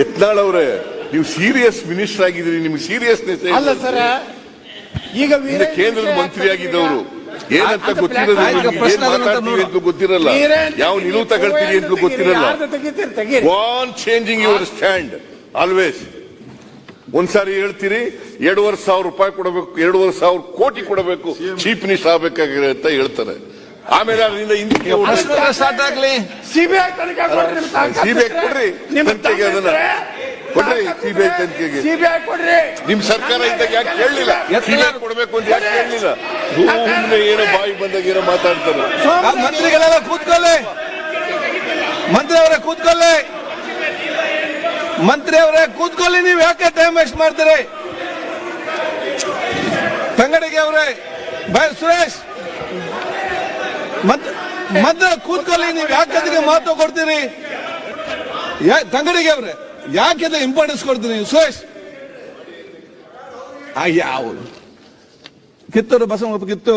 ಯತ್ನಾಳ್ ಅವರೇ ನೀವು serious minister ಆಗಿದ್ದೀರಿ ನಿಮ್ಗೆ ಸೀರಿಯಸ್ನೆಸ್ ಅಲ್ಲ ಸರ್ ಈಗ ಕೇಂದ್ರ ಕೇಂದ್ರದ ಮಂತ್ರಿ ಆಗಿದ್ದವರು. ಏನಂತ ಗೊತ್ತಿರಲ್ಲ ಏನ್ ಮಾತಾಡ್ತೀವಿ ಅಂತ ಗೊತ್ತಿರಲ್ಲ. ಯಾವ ನಿಲುವು ತಗೊಳ್ತೀವಿ ಅಂತ ಗೊತ್ತಿರಲ್ಲ. One changing your stand always ಒಂದ್ಸಾರಿ ಹೇಳ್ತೀರಿ ಎರಡೂವರೆ ಸಾವಿರ ರೂಪಾಯಿ ಕೊಡಬೇಕು ಎರಡೂವರೆ ಸಾವಿರ ಕೋಟಿ ಕೊಡಬೇಕು ಚೀಫ್ ಮಿನಿಸ್ಟರ್ ಆಗ್ಬೇಕಾಗಿರೋ ಅಂತ ಹೇಳ್ತಾರೆ. ಆಮೇಲೆ ಅದರಿಂದ ಸ್ಟಾರ್ಟ್ ಆಗ್ಲಿ. ಸಿಬಿಐ ತನಿಖೆ ಸಿಬಿಐ. ಕೊಡ್ರಿ ತನಿಖೆಗೆ ಅದನ್ನ ಕೊಡ್ರಿ ಸಿಬಿಐ ತನಿಖೆಗೆ. ಸಿಬಿಐ ಕೊಡ್ರಿ. ನಿಮ್ ಸರ್ಕಾರ ಇದ್ದಾಗ ಯಾಕೆ ಕೇಳಲಿಲ್ಲ? ಸಿಬಿಐ ಕೊಡ್ಬೇಕು ಅಂತ ಯಾಕೆ ಕೇಳಲಿಲ್ಲ? ಸುಮ್ಮನೆ ಏನೋ ಬಾಯಿ ಬಂದಾಗ ಏನೋ ಮಾತಾಡ್ತಾರೆ. ಮಂತ್ರಿಗಳೆಲ್ಲ ಕೂತ್ಕೊಳ್ಳಿ. ಮಂತ್ರಿ ಅವರೇ ಕೂತ್ಕೊಳ್ಳಿ. ಮಂತ್ರಿ ಅವರೇ ಕೂತ್ಕೊಳ್ಳಿ ನೀವು ಯಾಕೆ ಟೈಮ್ ವೇಸ್ಟ್ ಮಾಡ್ತೀರಿ? ತಂಗಡಿಗೆ ಅವರೇ ಬಾಯ್ ಸುರೇಶ್. ಮತ್ ಮಂತ್ರಿ ಕೂತ್ಕೊಳ್ಳಿ, ನೀವು ಯಾಕೆ ಅದಕ್ಕೆ ಮಹತ್ವ ಕೊಡ್ತೀರಿ? ತಂಗಡಿಗೆ ಅವ್ರೆ, ಯಾಕೆ ಅದ ಇಂಪಾರ್ಟೆನ್ಸ್ ಕೊಡ್ತೀರಿ ನೀವು? ಸುರೇಶ್. ಯಾವ ಕಿತ್ತೂರು ಬಸವ ಕಿತ್ತೂರು.